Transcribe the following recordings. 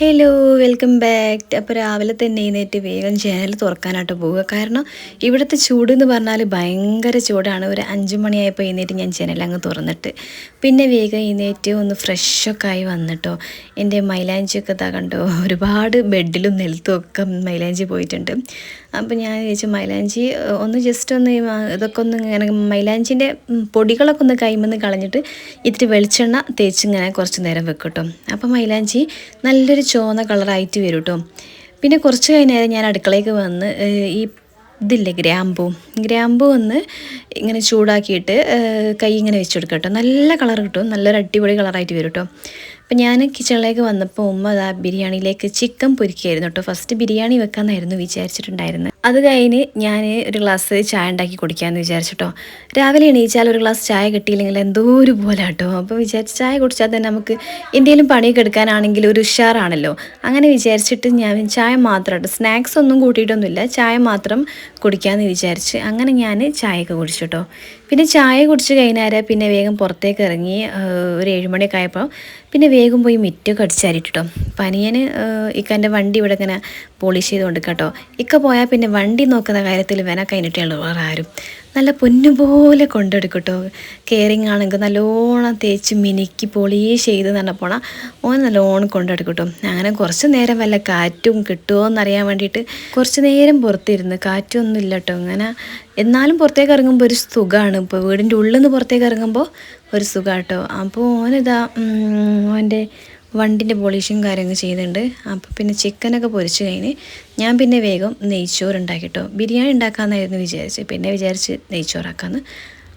Hello welcome back അപ്പോൾ രാവിലെ തന്നെ എഴുന്നേറ്റ് വേഗം ചാനൽ തുറക്കാനായിട്ട് പോവുക. കാരണം ഇവിടുത്തെ ചൂട് എന്ന് പറഞ്ഞാൽ ഭയങ്കര ചൂടാണ്. ഒരു അഞ്ച് മണിയായപ്പോൾ എഴുന്നേറ്റ് ഞാൻ ചാനൽ അങ്ങ് തുറന്നിട്ട്. പിന്നെ വേഗം എഴുന്നേറ്റ് ഒന്ന് ഫ്രഷൊക്കെ ആയി വന്നിട്ടോ. എന്റെ മൈലാഞ്ചിയൊക്കെ ഇതാ കണ്ടോ ഒരുപാട് ബെഡിലും നിലത്തും ഒക്കെ മൈലാഞ്ചി പോയിട്ടുണ്ട്. അപ്പോൾ ഞാൻ ചോദിച്ചു മൈലാഞ്ചി ഒന്ന് ജസ്റ്റ് ഒന്ന് ഇതൊക്കെ ഒന്ന് ഇങ്ങനെ മൈലാഞ്ചിന്റെ പൊടികളൊക്കെ ഒന്ന് കൈമെന്ന് കളഞ്ഞിട്ട് ഇത്തിരി വെളിച്ചെണ്ണ തേച്ച് ഇങ്ങനെ കുറച്ച് നേരം വെക്കട്ടോ. കേട്ടോ അപ്പോൾ മൈലാഞ്ചി നല്ലൊരു ചുവന്ന കളറായിട്ട് വരും കേട്ടോ പിന്നെ കുറച്ച് കഴിഞ്ഞാൽ ഞാൻ അടുക്കളയ്ക്ക് വന്ന് ഈ ഇതില്ലേ ഗ്രാമ്പൂ. ഗ്രാമ്പൂ ഒന്ന് ഇങ്ങനെ ചൂടാക്കിയിട്ട് കൈ ഇങ്ങനെ വെച്ച് കൊടുക്കാം കേട്ടോ നല്ല കളർ കിട്ടും. നല്ലൊരു അടിപൊളി കളറായിട്ട് വരും കേട്ടോ അപ്പം ഞാൻ കിച്ചണിലേക്ക് വന്നപ്പോൾ ഉമ്മ അതാ ബിരിയാണിയിലേക്ക് ചിക്കൻ പൊരിക്കുകയായിരുന്നു കേട്ടോ ഫസ്റ്റ് ബിരിയാണി വെക്കാമെന്നായിരുന്നു വിചാരിച്ചിട്ടുണ്ടായിരുന്നത് അത് കഴിഞ്ഞ് ഞാൻ ഒരു ഗ്ലാസ് ചായ ഉണ്ടാക്കി കുടിക്കാമെന്ന് വിചാരിച്ചിട്ടോ രാവിലെ എണീച്ചാൽ ഒരു ഗ്ലാസ് ചായ കിട്ടിയില്ലെങ്കിൽ എന്തോ ഒരു പോലെ കേട്ടോ അപ്പോൾ വിചാരിച്ച് ചായ കുടിച്ചാൽ തന്നെ നമുക്ക് എന്തെങ്കിലും പണിയൊക്കെ എടുക്കാനാണെങ്കിൽ ഒരു ഉഷാറാണല്ലോ. അങ്ങനെ വിചാരിച്ചിട്ട് ഞാൻ ചായ മാത്രമായിട്ട് സ്നാക്സ് ഒന്നും കൂട്ടിയിട്ടൊന്നുമില്ല. ചായ മാത്രം കുടിക്കാമെന്ന് വിചാരിച്ച് അങ്ങനെ ഞാൻ ചായയൊക്കെ കുടിച്ചു കേട്ടോ പിന്നെ ചായ കുടിച്ച് കഴിഞ്ഞാൽ പിന്നെ വേഗം പുറത്തേക്ക് ഇറങ്ങി ഒരു ഏഴുമണിയൊക്കെ ആയപ്പോൾ പിന്നെ വേഗം പോയി മിറ്റൊക്കെ അടിച്ചാരിട്ടോ പനിയന് ഇക്കന്റെ വണ്ടി ഇവിടെ ഇങ്ങനെ പോളിഷ് ചെയ്ത് കൊടുക്കുക കേട്ടോ. ഇക്ക പോയാൽ പിന്നെ വണ്ടി നോക്കുന്ന കാര്യത്തിൽ വേന കഴിഞ്ഞിട്ടുള്ളൂ വേറെ ആരും. നല്ല പൊന്നുപോലെ കൊണ്ടെടുക്കും കേട്ടോ കെയറിങ് ആണെങ്കിൽ നല്ലോണം തേച്ച് മിനുക്കി പോളിഷ് ചെയ്ത് തന്നെ പോണ. ഓൻ നല്ലോണം കൊണ്ടെടുക്കും കേട്ടോ അങ്ങനെ കുറച്ച് നേരം വല്ല കാറ്റും കിട്ടുമോ എന്നറിയാൻ വേണ്ടിയിട്ട് കുറച്ച് നേരം പുറത്തിരുന്ന്. കാറ്റൊന്നും ഇല്ല കേട്ടോ അങ്ങനെ എന്നാലും പുറത്തേക്ക് ഇറങ്ങുമ്പോൾ ഒരു സുഖമാണ് ഇപ്പോൾ വീടിന്റെ ഉള്ളിൽ നിന്ന് പുറത്തേക്ക് ഇറങ്ങുമ്പോൾ ഒരു സുഖമാണ് കേട്ടോ അപ്പോൾ ഓനിതാ ഓന്റെ വണ്ടിന്റെ പോളിഷും കാര്യങ്ങൾ ചെയ്യുന്നുണ്ട് അപ്പോൾ പിന്നെ ചിക്കനൊക്കെ പൊരിച്ച് കഴിഞ്ഞ് ഞാൻ പിന്നെ വേഗം നെയ്ച്ചോറ് ഉണ്ടാക്കിട്ടോ ബിരിയാണി ഉണ്ടാക്കാമെന്നായിരുന്നു വിചാരിച്ച് പിന്നെ വിചാരിച്ച് നെയ്ച്ചോറാക്കാമെന്ന്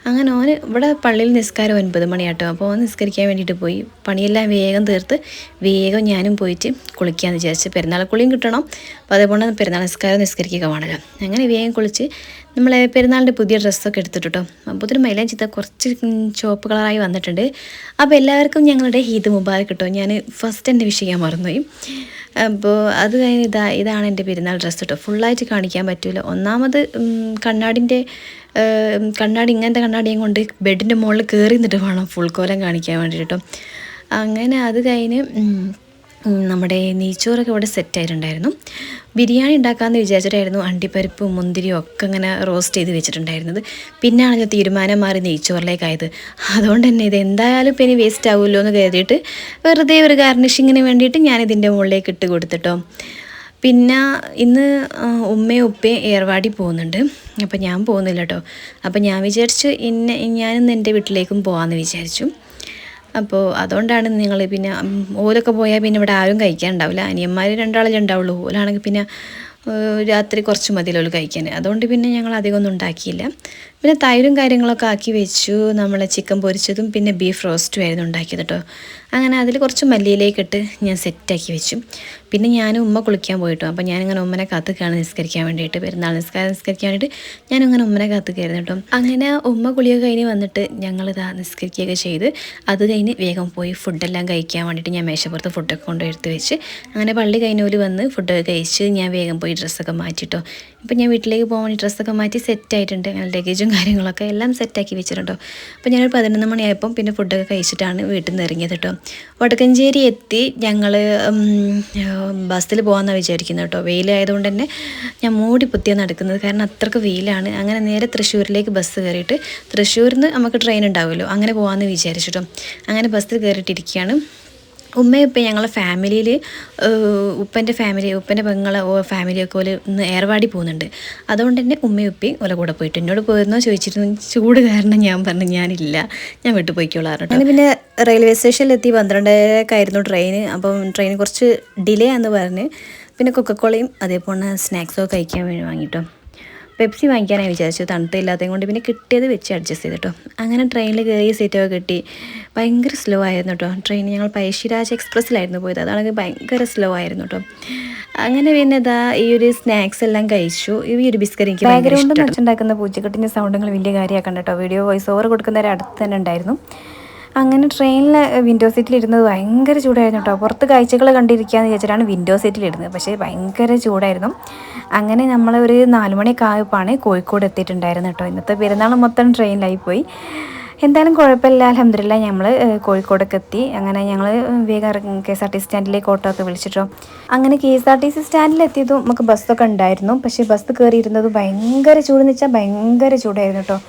അങ്ങനെ ഓന് ഇവിടെ പള്ളിയിൽ നിസ്കാരം ഒൻപത് മണിയാട്ടോ. അപ്പോൾ ഓൻ നിസ്കരിക്കാൻ വേണ്ടിയിട്ട് പോയി. പണിയെല്ലാം വേഗം തീർത്ത് വേഗം ഞാനും പോയിട്ട് കുളിക്കാമെന്ന് വിചാരിച്ച് പെരുന്നാൾ കുളിയും കിട്ടണം. അപ്പോൾ അതേപോലെ പെരുന്നാൾ നിസ്കാരം നിസ്കരിക്കുക വേണമല്ലോ അങ്ങനെ വേഗം കുളിച്ച് നമ്മളെ പെരുന്നാളിന്റെ പുതിയ ഡ്രസ്സൊക്കെ എടുത്തിട്ടോ അപ്പോൾ ഒരു മൈലാഞ്ചിത്ത കുറച്ച് ഉം ചുവപ്പ് കളറായി വന്നിട്ടുണ്ട്. അപ്പോൾ എല്ലാവർക്കും ഞങ്ങളുടെ ഈദ് മുബാരക്ക് കിട്ടോ ഞാൻ ഫസ്റ്റ് എന്റെ വിഷയം മറന്നുപോയി. അപ്പോൾ അത് കഴിഞ്ഞ് ഇതാ ഇതാണ് എന്റെ പെരുന്നാൾ ഡ്രസ്സ് കേട്ടോ ഫുള്ളായിട്ട് കാണിക്കാൻ പറ്റില്ല ഒന്നാമത് കണ്ണാടിന്റെ കണ്ണാടി ഇങ്ങനത്തെ കണ്ണാടിയും കൊണ്ട് ബെഡിന്റെ മുകളിൽ കയറി നിന്നിട്ട് വേണം ഫുൾ കോലം കാണിക്കാൻ വേണ്ടിയിട്ട്. അങ്ങനെ അത് കഴിഞ്ഞ് നമ്മുടെ നെയ്ച്ചോറൊക്കെ ഇവിടെ സെറ്റ് ആയിട്ടുണ്ടായിരുന്നു. ബിരിയാണി ഉണ്ടാക്കാമെന്ന് വിചാരിച്ചിട്ടായിരുന്നു അണ്ടിപ്പരിപ്പും മുന്തിരിയും ഒക്കെ ഇങ്ങനെ റോസ്റ്റ് ചെയ്ത് വെച്ചിട്ടുണ്ടായിരുന്നത്. പിന്നെയാണ് ഞാൻ തീരുമാനം മാറി നെയ്ച്ചോറിലേക്കായത് അതുകൊണ്ട് തന്നെ ഇത് എന്തായാലും ഇപ്പം ഇനി വേസ്റ്റ് ആവുമല്ലോ എന്ന് കരുതിയിട്ട് വെറുതെ ഒരു ഗാർണിഷിങ്ങിന് വേണ്ടിയിട്ട് ഞാൻ ഇതിന്റെ മുകളിലേക്ക് ഇട്ട് കൊടുത്തിട്ടോ. പിന്നെ ഇന്ന് ഉമ്മയും ഉപ്പയും ഏർവാടി പോകുന്നുണ്ട്. അപ്പോൾ ഞാൻ പോകുന്നില്ല കേട്ടോ അപ്പോൾ ഞാൻ വിചാരിച്ചു ഇന്ന ഞാനിന്ന് എന്റെ വീട്ടിലേക്കും പോകാമെന്ന് വിചാരിച്ചു. അപ്പോൾ അതുകൊണ്ടാണ് നിങ്ങൾ പിന്നെ ഓലൊക്കെ പോയാൽ പിന്നെ ഇവിടെ ആരും കഴിക്കാൻ ഉണ്ടാവില്ല അനിയന്മാർ രണ്ടാളല്ലേ ഉണ്ടാവുള്ളൂ. ഓലാണെങ്കിൽ പിന്നെ രാത്രി കുറച്ച് മതിയല്ലോ കഴിക്കാൻ. അതുകൊണ്ട് പിന്നെ ഞങ്ങൾ അധികം ഒന്നും ഉണ്ടാക്കിയില്ല. പിന്നെ തൈരും കാര്യങ്ങളൊക്കെ ആക്കി വെച്ചു. നമ്മൾ ചിക്കൻ പൊരിച്ചതും പിന്നെ ബീഫ് റോസ്റ്റും ആയിരുന്നു ഉണ്ടാക്കിയത് കേട്ടോ അങ്ങനെ അതിൽ കുറച്ച് മല്ലിയിലേക്കിട്ട് ഞാൻ സെറ്റാക്കി വെച്ചു. പിന്നെ ഞാൻ ഉമ്മ കുളിക്കാൻ പോയിട്ടു. അപ്പോൾ ഞാനിങ്ങനെ ഉമ്മനെ കത്തുകയാണ് നിസ്കരിക്കാൻ വേണ്ടിയിട്ട്. പെരുന്നാൾ നിസ്കാരം നിസ്കരിക്കാൻ വേണ്ടിയിട്ട് ഞാനിങ്ങനെ ഉമ്മനെ കാത്തുക്കായിരുന്നു കേട്ടോ അങ്ങനെ ഉമ്മ കുളിയൊക്കെ കഴിഞ്ഞ് വന്നിട്ട് ഞങ്ങളിതാ നിസ്കരിക്കുകയൊക്കെ ചെയ്ത് അത് കഴിഞ്ഞ് വേഗം പോയി ഫുഡെല്ലാം കഴിക്കാൻ വേണ്ടിയിട്ട് ഞാൻ മേശപ്പുറത്ത് ഫുഡൊക്കെ കൊണ്ടുപോയി എടുത്ത് വെച്ച് അങ്ങനെ പള്ളി കഴിഞ്ഞവർ വന്ന് ഫുഡൊക്കെ കഴിച്ച് ഞാൻ വേഗം പോയി ഡ്രസ്സൊക്കെ മാറ്റിട്ടോ ഇപ്പം ഞാൻ വീട്ടിലേക്ക് പോകാൻ വേണ്ടി ഡ്രസ്സൊക്കെ മാറ്റി സെറ്റായിട്ടുണ്ട് അങ്ങനെ ലഗേജും കാര്യങ്ങളൊക്കെ എല്ലാം സെറ്റാക്കി വെച്ചിട്ടുണ്ടോ അപ്പോൾ ഞാനൊരു പതിനൊന്ന് മണിയായപ്പം പിന്നെ ഫുഡൊക്കെ കഴിച്ചിട്ടാണ് വീട്ടിൽ നിന്ന് ഇറങ്ങിയത് കേട്ടോ. വടക്കഞ്ചേരി എത്തി ഞങ്ങൾ ബസ്സിൽ പോകാമെന്നാണ് വിചാരിക്കുന്നത് കേട്ടോ. വെയിലായതുകൊണ്ട് തന്നെ ഞാൻ മൂടി പുത്തിയാണ് നടക്കുന്നത്. കാരണം അത്രയ്ക്ക് വെയിലാണ്. അങ്ങനെ നേരെ തൃശ്ശൂരിലേക്ക് ബസ് കയറിയിട്ട് തൃശ്ശൂരിൽ നിന്ന് നമുക്ക് ട്രെയിൻ ഉണ്ടാവുമല്ലോ. അങ്ങനെ പോകാമെന്ന് വിചാരിച്ചിട്ടോ. അങ്ങനെ ബസ്സിൽ കയറിയിട്ടിരിക്കുകയാണ്. ഉമ്മയും ഉപ്പയും ഞങ്ങളെ ഫാമിലിയിൽ ഉപ്പന്റെ ഫാമിലി ഉപ്പന്റെ പെങ്ങളെ ഫാമിലിയൊക്കെ പോലെ ഇന്ന് ഏർവാടി പോകുന്നുണ്ട്. അതുകൊണ്ട് തന്നെ ഉമ്മയും ഉപ്പയും ഓലെ കൂടെ പോയിട്ട് എന്നോട് പോയിരുന്നോ ചോദിച്ചിരുന്നു. ചൂട് കാരണം ഞാൻ പറഞ്ഞു ഞാനില്ല. ഞാൻ വീട്ടിൽ പോയിക്കോളാറുണ്ട് അങ്ങനെ പിന്നെ റെയിൽവേ സ്റ്റേഷനിലെത്തി പന്ത്രണ്ടരക്കായിരുന്നു ട്രെയിൻ അപ്പം ട്രെയിൻ കുറച്ച് ഡിലേ ആണെന്ന് പറഞ്ഞ്. പിന്നെ കൊക്കക്കോളയും അതേപോലെ സ്നാക്സൊക്കെ കഴിക്കാൻ വേണ്ടി വാങ്ങിട്ടോ. പെപ്സി വാങ്ങിക്കാനായി വിചാരിച്ചു. തണുത്തില്ലാത്തതും കൊണ്ട് പിന്നെ കിട്ടിയത് വെച്ച് അഡ്ജസ്റ്റ് ചെയ്തിട്ടോ അങ്ങനെ ട്രെയിനിൽ കയറിയ സീറ്റൊക്കെ കിട്ടി. ഭയങ്കര സ്ലോ ആയിരുന്നു കേട്ടോ ട്രെയിൻ ഞങ്ങൾ പഴശ്ശിരാജ് എക്സ്പ്രസ്സിലായിരുന്നു പോയത്. അതാണെങ്കിൽ ഭയങ്കര സ്ലോ ആയിരുന്നു കേട്ടോ അങ്ങനെ പിന്നെ ഇതാ ഈ ഒരു സ്നാക്സ് എല്ലാം കഴിച്ചു. ഈ ഒരു ബിസ്ക്കറ്റ് എനിക്ക് ഭയങ്കര ബാക്ക്ഗ്രൗണ്ട് പൂച്ചക്കെട്ടിന്റെ വെച്ചുണ്ടാക്കുന്ന പൂച്ചക്കുട്ടിന്റെ സൗണ്ടുകൾ വലിയ കാര്യമാക്കണ്ട കേട്ടോ വീഡിയോ വോയിസ് ഓവർ കൊടുക്കുന്നവരെ അടുത്ത് തന്നെ ഉണ്ടായിരുന്നു. അങ്ങനെ ട്രെയിനിൽ വിൻഡോ സീറ്റിൽ ഇരുന്നത് ഭയങ്കര ചൂടായിരുന്നു കേട്ടോ പുറത്ത് കാഴ്ചകൾ കണ്ടിരിക്കുകയെന്ന് വിചാരിച്ചിട്ടാണ് വിൻഡോ സീറ്റിൽ ഇരുന്നത്. പക്ഷേ ഭയങ്കര ചൂടായിരുന്നു. അങ്ങനെ നമ്മൾ ഒരു നാലുമണിയൊക്കെ ആയപ്പോഴാണ് കോഴിക്കോട് എത്തിയിട്ടുണ്ടായിരുന്നു കേട്ടോ ഇന്നത്തെ പെരുന്നാൾ മൊത്തം ട്രെയിനിലായി പോയി. എന്തായാലും കുഴപ്പമില്ല. അലഹമില്ല ഞങ്ങൾ കോഴിക്കോടൊക്കെ എത്തി. അങ്ങനെ ഞങ്ങൾ വേഗം K S R T C സ്റ്റാൻഡിലേക്ക് auto ഒക്കെ വിളിച്ചിട്ടോ. അങ്ങനെ K S R T C സ്റ്റാൻഡിൽ എത്തിയതും നമുക്ക് ബസ്സൊക്കെ ഉണ്ടായിരുന്നു. പക്ഷേ ബസ് കയറിയിരുന്നത് ഭയങ്കര ചൂടെന്ന് വെച്ചാൽ ഭയങ്കര ചൂടായിരുന്നു കേട്ടോ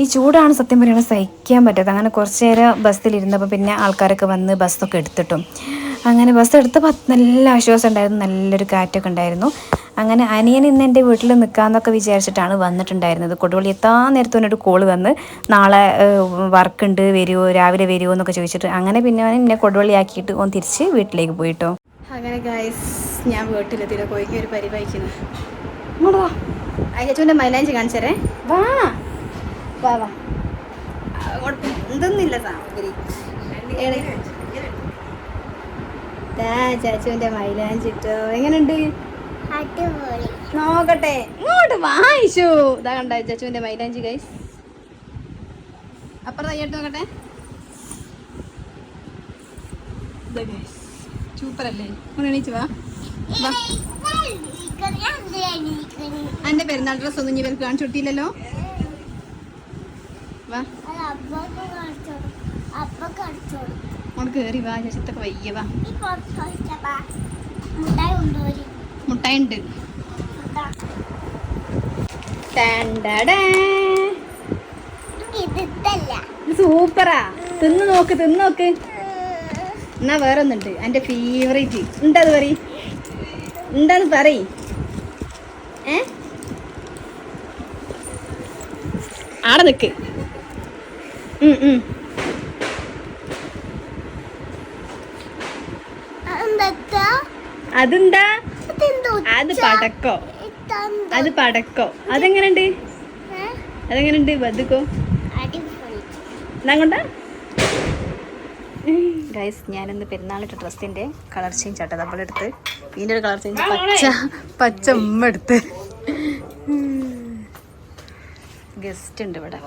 ഈ ചൂടാണ് സത്യം പറയുന്നത് സഹിക്കാൻ പറ്റാത്ത അങ്ങനെ കുറച്ച് നേരം ബസ്സിലിരുന്നപ്പോൾ പിന്നെ ആൾക്കാരൊക്കെ വന്ന് ബസ്സൊക്കെ എടുത്തിട്ടും. അങ്ങനെ ബസ് എടുത്തപ്പോൾ നല്ല ആശ്വാസം ഉണ്ടായിരുന്നു. നല്ലൊരു കാറ്റൊക്കെ ഉണ്ടായിരുന്നു. അങ്ങനെ അനിയൻ ഇന്ന് എന്റെ വീട്ടിൽ നിൽക്കാമെന്നൊക്കെ വിചാരിച്ചിട്ടാണ് വന്നിട്ടുണ്ടായിരുന്നത്. കൊടുവള്ളി എത്താൻ നേരത്തെ ഒരു കോൾ വന്ന് നാളെ വർക്ക് ഉണ്ട് വരുമോ രാവിലെ വരുമോ എന്നൊക്കെ ചോദിച്ചിട്ട് അങ്ങനെ പിന്നെ എന്നെ കൊടുവള്ളി ആക്കിയിട്ട് ഓൻ തിരിച്ച് വീട്ടിലേക്ക് പോയിട്ടോ. അങ്ങനെ ഗായ്സ് ഞാൻ വീട്ടിലെത്തിയില്ല കോഴിക്ക് ഒരു വാ. അയച്ചൂന്റെ മൈലാഞ്ചി കാണിച്ചരേ. വാ. വാ വാ. എന്തൊന്നുമില്ല സാമഗ്രി. ഏടെ? ദാ ചാച്ചുവിന്റെ മൈലാഞ്ചി ഇട്ടോ എങ്ങനെയുണ്ട് നോക്കട്ടെ. ഇങ്ങോട്ട് വായിച്ചു ഇതാ കണ്ട ചാച്ചുവിന്റെ മൈലാഞ്ചി ഗൈസ് അപ്പുറം തയ്യട്ട് നോക്കട്ടെ. സൂപ്പർ അല്ലേ? ഒന്ന് വാ. എന്റെ പെരുന്നാൾ ഡ്രസ് ഒന്നും ഇവർക്ക് കാണിച്ചു കൊടുത്തില്ലല്ലോ. അങ്ങോട്ട് വാ ചേച്ചത്തൊക്കെ വയ്യ വാ. മുട്ടായി ഉണ്ട് സൂപ്പറാ. തിന്ന് നോക്ക് തിന്ന് നോക്ക്. എന്നാ വേറെ ഒന്നുണ്ട് എന്റെ ഫേവറേറ്റ് ഉണ്ടത് പറ ഉണ്ടെന്ന് പറയ്. ഏ? ആടെ. അതെന്താ? അത് പടക്കോ. അത് പടക്കോ. അതെങ്ങനെയുണ്ട്? അതെങ്ങനെയുണ്ട്? ബതുക്കോ എന്നാ ഗൈസ് ഞാനിന്ന് പെരുന്നാളിട്ട് ഡ്രസ്സിന്റെ കളർ ചേഞ്ച് ആട്ടോ. നമ്മളെടുത്ത് ഇതിന്റെ ഒരു കളർ ചേഞ്ച് പച്ച പച്ച ഉമ്മ എടുത്ത്. ഗസ്റ്റ് ഉണ്ട് ഇവിടെ.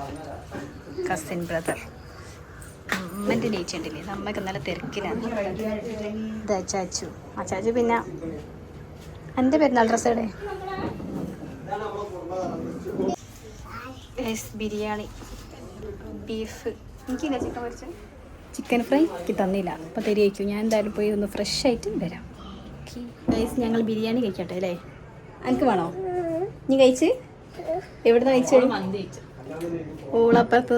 കസിൻ ബ്രദർ അമ്മന്റെ നീച്ച ഉണ്ടല്ലേ ഇത് അമ്മയ്ക്ക് നല്ല തിരക്കിലാണ്. ഇത് അച്ചാച്ചു അച്ചാച്ചു പിന്നെ എന്റെ പെരുന്നാൾ ഡ്രസ്സ് എവിടെ? ബിരിയാണി. ബീഫ് എനിക്കില്ല ചിക്കൻ പൊരിച്ച ചിക്കൻ ഫ്രൈ എനിക്ക് തന്നില്ല. അപ്പോൾ തരികയ്ക്കും ഞാൻ എന്തായാലും പോയി ഒന്ന് ഫ്രഷ് ആയിട്ട് വരാം. ഗൈസ് ഞങ്ങൾ ബിരിയാണി കഴിക്കട്ടെ അല്ലേ? എനിക്ക് വേണോ? നീ കഴിച്ച്? എവിടുന്ന് കഴിച്ചു. ഓളപ്പുറത്ത്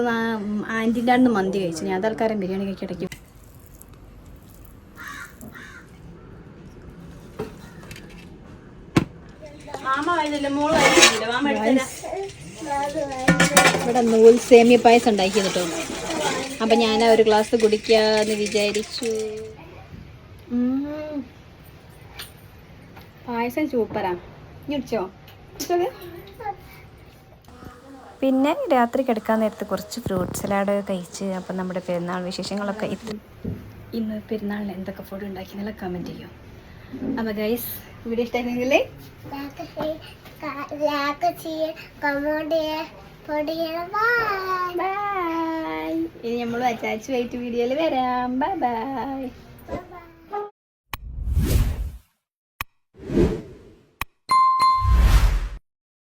ആന്റിന്റെ അടുത്ത് മന്തി കഴിച്ചു. ഞാൻ തൽക്കാലം ബിരിയാണി കഴിക്കട്ടെ ഇവിടെ നൂൽ സേമിയ പായസം ഉണ്ടാക്കി കേട്ടോ അപ്പൊ ഞാൻ ഒരു ഗ്ലാസ് കുടിക്കാന്ന് വിചാരിച്ചു. പായസം സൂപ്പറാ. ഇനി കുടിച്ചോ? പിന്നെ രാത്രി കിടക്കാൻ നേരത്ത് കുറച്ച് ഫ്രൂട്ട് സലാഡ് കഴിച്ച് അപ്പം നമ്മുടെ പെരുന്നാൾ വിശേഷങ്ങളൊക്കെ ഇന്ന് പെരുന്നാളിന് എന്തൊക്കെ ഫുഡ് ഉണ്ടാക്കി എന്നുള്ള കമന്റ് ചെയ്യും അപ്പോൾ ഗൈസ് വീഡിയോ ഇഷ്ടമായിരുന്നെങ്കിൽ ബൈ ഇനി നമ്മൾ അറ്റാച്ച് വൈറ്റ് വീഡിയോയിൽ വരാം ബൈ ബൈ